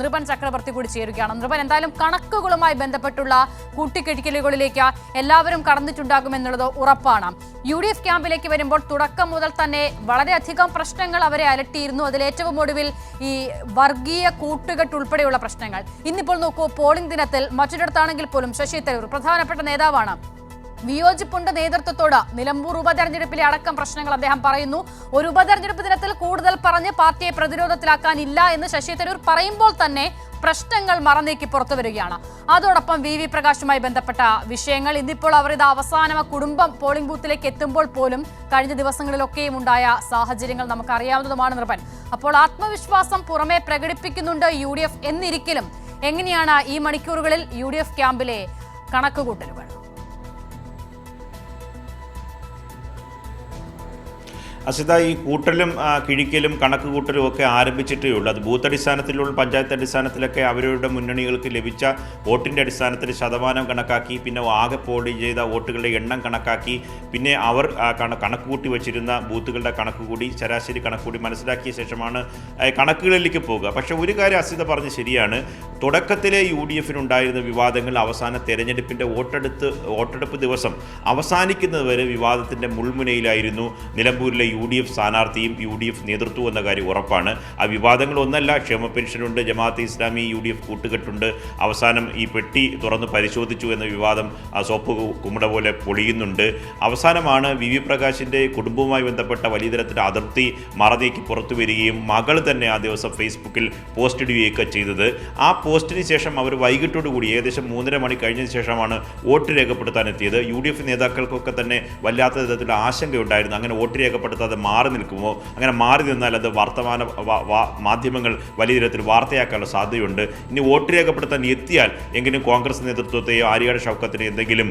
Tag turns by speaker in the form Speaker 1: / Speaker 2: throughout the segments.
Speaker 1: നൃപൻ ചക്രവർത്തി കൂടി ചേരുകയാണ്. നൃപൻ എന്തായാലും കണക്കുകളുമായി ബന്ധപ്പെട്ടുള്ള കൂട്ടിക്കെട്ടിക്കലുകളിലേക്ക് എല്ലാവരും കടന്നിട്ടുണ്ടാകുമെന്നുള്ളത് ഉറപ്പാണ്. യു ഡി എഫ് ക്യാമ്പിലേക്ക് വരുമ്പോൾ തുടക്കം മുതൽ തന്നെ വളരെയധികം പ്രശ്നങ്ങൾ അവരെ അലട്ടിയിരുന്നു. അതിൽ ഏറ്റവും ഒടുവിൽ ഈ വർഗീയ കൂട്ടുകെട്ട് ഉൾപ്പെടെയുള്ള പ്രശ്നങ്ങൾ. ഇന്നിപ്പോൾ നോക്കൂ പോളിംഗ് ദിനത്തിൽ മറ്റൊരിടത്താണെങ്കിൽ പോലും ശശി തരൂർ പ്രധാനപ്പെട്ട നേതാവാണ്. വിയോജിപ്പുണ്ട് നേതൃത്വത്തോട്. നിലമ്പൂർ ഉപതെരഞ്ഞെടുപ്പിലെ അടക്കം പ്രശ്നങ്ങൾ അദ്ദേഹം പറയുന്നു. ഒരു ഉപതെരഞ്ഞെടുപ്പ് ദിനത്തിൽ കൂടുതൽ പറഞ്ഞ് പാർട്ടിയെ പ്രതിരോധത്തിലാക്കാനില്ല എന്ന് ശശി തരൂർ പറയുമ്പോൾ തന്നെ പ്രശ്നങ്ങൾ മറന്നേക്ക് പുറത്തു വരികയാണ്. അതോടൊപ്പം വി വി പ്രകാശുമായി ബന്ധപ്പെട്ട വിഷയങ്ങൾ ഇന്നിപ്പോൾ അവർ ഇത് അവസാനം കുടുംബം പോളിംഗ് ബൂത്തിലേക്ക് എത്തുമ്പോൾ പോലും കഴിഞ്ഞ ദിവസങ്ങളിലൊക്കെയും ഉണ്ടായ സാഹചര്യങ്ങൾ നമുക്കറിയാവുന്നതുമാണ് നിർഭൻ അപ്പോൾ ആത്മവിശ്വാസം പുറമെ പ്രകടിപ്പിക്കുന്നുണ്ട് യു ഡി എഫ് എന്നിരിക്കലും. എങ്ങനെയാണ് ഈ മണിക്കൂറുകളിൽ യു ഡി എഫ് ക്യാമ്പിലെ കണക്കുകൂട്ടലുകൾ?
Speaker 2: അസിത ഈ കൂട്ടലും കിഴിക്കലും കണക്ക് കൂട്ടലും ഒക്കെ ആരംഭിച്ചിട്ടേ ഉള്ളൂ. അത് ബൂത്ത് അടിസ്ഥാനത്തിലുള്ള പഞ്ചായത്ത് അടിസ്ഥാനത്തിലൊക്കെ അവരുടെ മുന്നണികൾക്ക് ലഭിച്ച വോട്ടിന്റെ അടിസ്ഥാനത്തിൽ ശതമാനം കണക്കാക്കി പിന്നെ ആകെ പോൾ ചെയ്ത വോട്ടുകളുടെ എണ്ണം കണക്കാക്കി പിന്നെ അവർ കണക്ക് കൂട്ടി വെച്ചിരുന്ന ബൂത്തുകളുടെ കണക്ക് കൂടി ശരാശരി കണക്ക് കൂടി മനസ്സിലാക്കിയ ശേഷമാണ് കണക്കുകളിലേക്ക് പോകുക പക്ഷേ ഒരു കാര്യം അസിത പറഞ്ഞ് ശരിയാണ്. തുടക്കത്തിലെ യു ഡി എഫിനുണ്ടായിരുന്ന വിവാദങ്ങൾ അവസാന തെരഞ്ഞെടുപ്പിന്റെ വോട്ടെടുത്ത് വോട്ടെടുപ്പ് ദിവസം അവസാനിക്കുന്നത് വരെ വിവാദത്തിന്റെ മുൾമുനയിലായിരുന്നു നിലമ്പൂരിലെ യു ഡി എഫ് സ്ഥാനാർത്ഥിയും യു ഡി എഫ് നേതൃത്വവും എന്ന കാര്യം ഉറപ്പാണ്. ആ വിവാദങ്ങൾ ഒന്നല്ല ക്ഷേമ പെൻഷനുണ്ട് Jamaat Islami U D F കൂട്ടുകെട്ടുണ്ട്. അവസാനം ഈ പെട്ടി തുറന്ന് പരിശോധിച്ചു എന്ന വിവാദം ആ സോപ്പ് കുമ്മട പോലെ പൊളിയുന്നുണ്ട്. അവസാനമാണ് വി വി പ്രകാശിന്റെ കുടുംബവുമായി ബന്ധപ്പെട്ട വലിയ തരത്തിൽ അതിർത്തി മറതേക്ക് പുറത്തു വരികയും മകൾ തന്നെ ആ ദിവസം ഫേസ്ബുക്കിൽ പോസ്റ്റ് ഇടുകയൊക്കെ ചെയ്തത്. ആ പോസ്റ്റിന് ശേഷം അവർ വൈകിട്ടോടു കൂടി ഏകദേശം മൂന്നര മണി കഴിഞ്ഞതിന് ശേഷമാണ് വോട്ട് രേഖപ്പെടുത്താൻ എത്തിയത് യു ഡി എഫ് നേതാക്കൾക്കൊക്കെ തന്നെ വല്ലാത്ത വിധത്തിലുള്ള ആശങ്കയുണ്ടായിരുന്നു. അങ്ങനെ വോട്ട് രേഖപ്പെടുത്താതെ മാറി നിൽക്കുമോ? അങ്ങനെ മാറി നിന്നാൽ അത് വർത്തമാന മാധ്യമങ്ങൾ വലിയ തരത്തിൽ വാർത്തയാക്കാനുള്ള സാധ്യതയുണ്ട്. ഇനി വോട്ട് രേഖപ്പെടുത്താൻ എത്തിയാൽ എങ്കിലും കോൺഗ്രസ് നേതൃത്വത്തെയോ ആര്യാട് ഷൗക്കത്തിനെ എന്തെങ്കിലും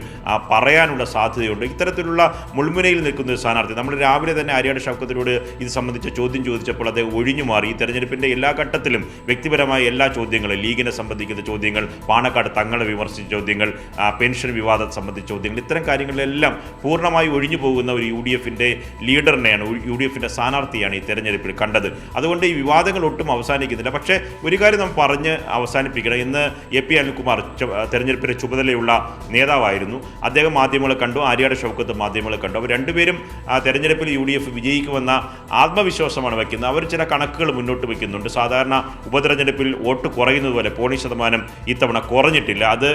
Speaker 2: പറയാനുള്ള സാധ്യതയുണ്ട്. ഇത്തരത്തിലുള്ള മുൾമുനയിൽ നിൽക്കുന്ന ഒരു സ്ഥാനാർത്ഥി നമ്മൾ രാവിലെ തന്നെ ആര്യാട് ഷൗക്കത്തിനോട് ഇത് സംബന്ധിച്ച ചോദ്യം ചോദിച്ചപ്പോൾ അദ്ദേഹം ഒഴിഞ്ഞു മാറി. ഈ തെരഞ്ഞെടുപ്പിന്റെ എല്ലാ ഘട്ടത്തിലും വ്യക്തിപരമായ എല്ലാ ചോദ്യങ്ങളും ലീഗിനെ സംബന്ധിക്കുന്ന ചോദ്യങ്ങൾ പാണക്കാട് തങ്ങളെ വിമർശിച്ച ചോദ്യങ്ങൾ പെൻഷൻ വിവാദം സംബന്ധിച്ച ചോദ്യങ്ങൾ ഇത്തരം കാര്യങ്ങളിലെല്ലാം പൂർണമായി ഒഴിഞ്ഞു പോകുന്ന ഒരു യു ഡി എഫിന്റെ ലീഡറിനെയാണ് യു ഡി എഫിന്റെ സ്ഥാനാർത്ഥിയാണ് ഈ തെരഞ്ഞെടുപ്പിൽ കണ്ടത്. അതുകൊണ്ട് ഈ വിവാദങ്ങൾ ഒട്ടും അവസാനിക്കുന്നില്ല. പക്ഷേ ഒരു കാര്യം നാം പറഞ്ഞ് അവസാനിപ്പിക്കണം. ഇന്ന് എ പി അനിൽകുമാർ തെരഞ്ഞെടുപ്പിന്റെ ചുമതലയുള്ള നേതാവായിരുന്നു. അദ്ദേഹം മാധ്യമങ്ങളെ കണ്ടു ആര്യാട് ഷൗക്കത്ത് മാധ്യമങ്ങളെ കണ്ടു. അവർ രണ്ടുപേരും തെരഞ്ഞെടുപ്പിൽ യു ഡി എഫ് വിജയിക്കുമെന്ന ആത്മവിശ്വാസമാണ് വയ്ക്കുന്നത്. അവർ ചില കണക്കുകൾ മുന്നോട്ട് വയ്ക്കുന്നുണ്ട്. സാധാരണ ഉപതെരഞ്ഞെടുപ്പിൽ വോട്ട് കുറയുന്നത് പോലെ പോളിംഗ് ശതമാനം ഇത്തവണ കുറഞ്ഞിട്ടില്ല. അത്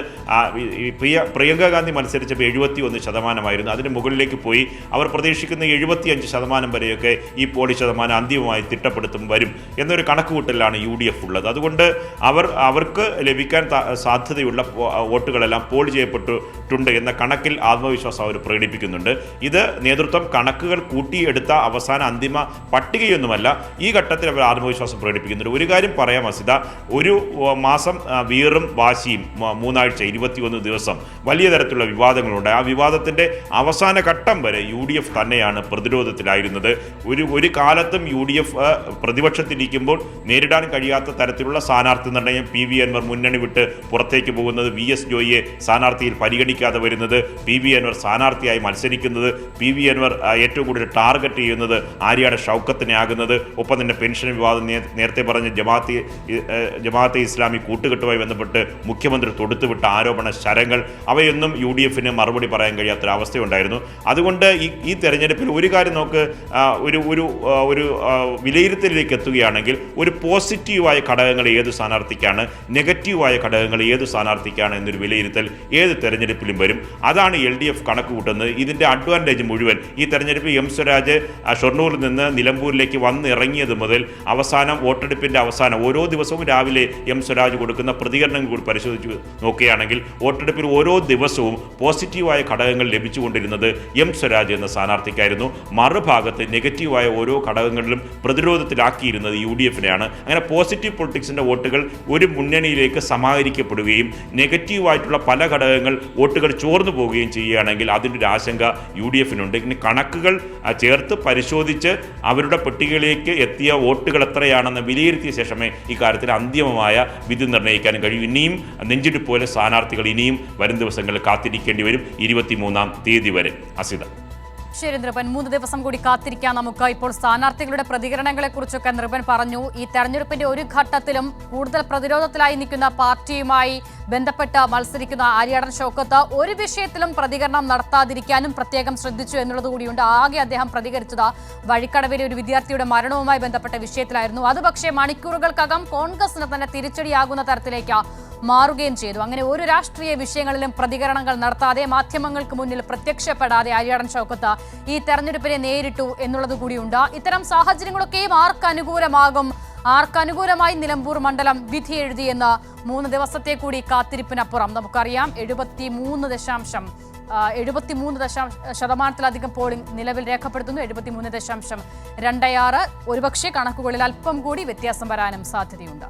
Speaker 2: പ്രിയ പ്രിയങ്ക ഗാന്ധി മത്സരിച്ചപ്പോൾ എഴുപത്തി ഒന്ന് ശതമാനമായിരുന്നു. അതിന് മുകളിലേക്ക് പോയി അവർ പ്രതീക്ഷിക്കുന്ന എഴുപത്തി അഞ്ച് ശതമാനം വരെയൊക്കെ ഈ പോളിംഗ് ശതമാനം അന്തിമമായി തിട്ടപ്പെടുത്തും വരും എന്നൊരു കണക്കുകൂട്ടലാണ് യു ഡി എഫ് ഉള്ളത്. അതുകൊണ്ട് അവർ അവർക്ക് ലഭിക്കാൻ സാധ്യതയുള്ള വോട്ടുകളെല്ലാം പോളി പോൾ ചെയ്യപ്പെട്ടിട്ടുണ്ട് എന്ന കണക്കിൽ ആത്മവിശ്വാസം അവർ പ്രകടിപ്പിക്കുന്നുണ്ട്. ഇത് നേതൃത്വം കണക്കുകൾ കൂട്ടിയെടുത്ത അവസാന അന്തിമ പട്ടികയൊന്നുമല്ല ഈ ഘട്ടത്തിൽ അവർ ആത്മവിശ്വാസം പ്രകടിപ്പിക്കുന്നുണ്ട്. ഒരു കാര്യം പറയാം അസിത. ഒരു മാസം വീറും വാശിയും മൂന്നാഴ്ച ഇരുപത്തിയൊന്ന് ദിവസം വലിയ തരത്തിലുള്ള വിവാദങ്ങളുണ്ട്. ആ വിവാദത്തിന്റെ അവസാന ഘട്ടം വരെ യു ഡി എഫ് തന്നെയാണ് പ്രതിരോധത്തിലായിരുന്നത്. ഒരു ഒരു കാലത്തും യു ഡി എഫ് പ്രതിപക്ഷത്തിരിക്കുമ്പോൾ നേരിടാൻ കഴിയാത്ത തരത്തിലുള്ള സ്ഥാനാർത്ഥി നിർണയം പി വി അൻവർ മുന്നണി വിട്ട് പുറത്തേക്ക് പോകുന്നത് വി എസ് ജോയിയെ സ്ഥാനാർത്ഥിയിൽ പരിഗണിക്കാതെ വരുന്നത്. പി വി അൻവർ സ്ഥാനാർത്ഥിയായി മത്സരിക്കുന്നത്. പി വി അൻവർ ഏറ്റവും കൂടുതൽ ടാർഗറ്റ് ചെയ്യുന്നത് ആര്യയുടെ ഷൗക്കത്തിനെ ആകുന്നത്. ഒപ്പം തന്നെ പെൻഷൻ വിവാദം നേരത്തെ പറഞ്ഞ ജമാഅത്തെ ജമാഅത്തെ ഇസ്ലാമി കൂട്ടുകെട്ടുമായി ബന്ധപ്പെട്ട് മുഖ്യമന്ത്രി തൊടുത്തുവിട്ട ആരോപണ ശരങ്ങൾ അവയൊന്നും യു ഡി എഫിന് മറുപടി പറയാൻ കഴിയാത്തൊരവസ്ഥയുണ്ടായിരുന്നു. അതുകൊണ്ട് ഈ ഈ തെരഞ്ഞെടുപ്പിൽ ഒരു കാര്യം നമുക്ക് ഒരു ഒരു ഒരു വിലയിരുത്തലിലേക്ക് എത്തുകയാണെങ്കിൽ ഒരു പോസിറ്റീവായ ഘടകങ്ങൾ ഏത് സ്ഥാനാർത്ഥിക്കാണ് നെഗറ്റീവായ ഘടകങ്ങൾ ഏത് സ്ഥാനാർത്ഥിക്കാണ് എന്നൊരു വിലയിരുത്തൽ ഏത് തെരഞ്ഞെടുപ്പിലും വരും. അതാണ് എൽ ഡി എഫ് കണക്ക് കൂട്ടുന്നത് ഇതിന്റെ അഡ്വാന്റേജ് മുഴുവൻ ഈ തെരഞ്ഞെടുപ്പ് എം സ്വരാജ് ഷൊർണൂരിൽ നിന്ന് നിലമ്പൂരിലേക്ക് വന്നിറങ്ങിയത് മുതൽ അവസാനം വോട്ടെടുപ്പിന്റെ അവസാനം ഓരോ ദിവസവും രാവിലെ എം സ്വരാജ് കൊടുക്കുന്ന പ്രതികരണങ്ങൾ കൂടി പരിശോധിച്ച് നോക്കുകയാണെങ്കിൽ വോട്ടെടുപ്പിൽ ഓരോ ദിവസവും പോസിറ്റീവായ ഘടകങ്ങൾ ലഭിച്ചുകൊണ്ടിരുന്നത് എം സ്വരാജ് എന്ന സ്ഥാനാർത്ഥിക്കായിരുന്നു. മറുഭാഗത്ത് നെഗറ്റീവായ ഓരോ ഘടകങ്ങളിലും പ്രതിരോധത്തിലാക്കിയിരുന്നത് യു ഡി എഫിനെയാണ്. അങ്ങനെ പോസിറ്റീവ് പൊളിറ്റിക്സിന്റെ വോട്ടുകൾ ഒരു മുന്നണിയിലേക്ക് സമാഹരിക്കപ്പെടുകയും നെഗറ്റീവായിട്ടുള്ള പല ഘടകങ്ങൾ വോട്ടുകൾ ചോർന്നു പോവുകയും ചെയ്യുകയാണെങ്കിൽ അതിന്റെ ഒരു ആശങ്ക യു ഡി എഫിനുണ്ട് ഇനി കണക്കുകൾ ചേർത്ത് പരിശോധിച്ച് അവരുടെ പെട്ടികളിലേക്ക് എത്തിയ വോട്ടുകൾ എത്രയാണെന്ന് വിലയിരുത്തിയ ശേഷമേ ഇക്കാര്യത്തിൽ അന്തിമമായ വിധി നിർണയിക്കാൻ കഴിയും. ഇനിയും നെഞ്ചിട്ട് പോലെ സ്ഥാനാർത്ഥികൾ ഇനിയും വരും ദിവസങ്ങളിൽ കാത്തിരിക്കേണ്ടി വരും. ഇരുപത്തിമൂന്നാം തീയതി വരെ. അസിത.
Speaker 1: ശരി നൃപൻ മൂന്ന് ദിവസം കൂടി കാത്തിരിക്കാം നമുക്ക്. ഇപ്പോൾ സ്ഥാനാർത്ഥികളുടെ പ്രതികരണങ്ങളെ കുറിച്ചൊക്കെ നൃപൻ പറഞ്ഞു. ഈ തെരഞ്ഞെടുപ്പിന്റെ ഒരു ഘട്ടത്തിലും കൂടുതൽ പ്രതിരോധത്തിലായി നിൽക്കുന്ന പാർട്ടിയുമായി ബന്ധപ്പെട്ട് മത്സരിക്കുന്ന ആര്യാടൻ ഷൗക്കത്ത് ഒരു വിഷയത്തിലും പ്രതികരണം നടത്താതിരിക്കാനും പ്രത്യേകം ശ്രദ്ധിച്ചു എന്നുള്ളത് കൂടിയുണ്ട്. ആകെ അദ്ദേഹം പ്രതികരിച്ചത് വഴിക്കടവിലെ ഒരു വിദ്യാർത്ഥിയുടെ മരണവുമായി ബന്ധപ്പെട്ട വിഷയത്തിലായിരുന്നു. അത് മണിക്കൂറുകൾക്കകം കോൺഗ്രസിന് തന്നെ തിരിച്ചടിയാകുന്ന തരത്തിലേക്ക് മാറുകയും ചെയ്തു. അങ്ങനെ ഒരു രാഷ്ട്രീയ വിഷയങ്ങളിലും പ്രതികരണങ്ങൾ നടത്താതെ മാധ്യമങ്ങൾക്ക് മുന്നിൽ പ്രത്യക്ഷപ്പെടാതെ ആര്യാടൻ ഷൗക്കത്ത് ഈ തെരഞ്ഞെടുപ്പിനെ നേരിട്ടു എന്നുള്ളത് കൂടിയുണ്ട്. ഇത്തരം സാഹചര്യങ്ങളൊക്കെയും ആർക്ക് അനുകൂലമാകും ആർക്ക് അനുകൂലമായി നിലമ്പൂർ മണ്ഡലം വിധി എഴുതിയെന്ന് മൂന്ന് ദിവസത്തെ കൂടി കാത്തിരിപ്പിനപ്പുറം. നമുക്കറിയാം എഴുപത്തി മൂന്ന് ദശാംശം എഴുപത്തിമൂന്ന് ദശാംശ ശതമാനത്തിലധികം പോളിംഗ് നിലവിൽ രേഖപ്പെടുത്തുന്നു. എഴുപത്തിമൂന്ന് ദശാംശം രണ്ടയാറ് ഒരുപക്ഷെ കണക്കുകളിൽ അല്പം കൂടി വ്യത്യാസം വരാനും സാധ്യതയുണ്ട്.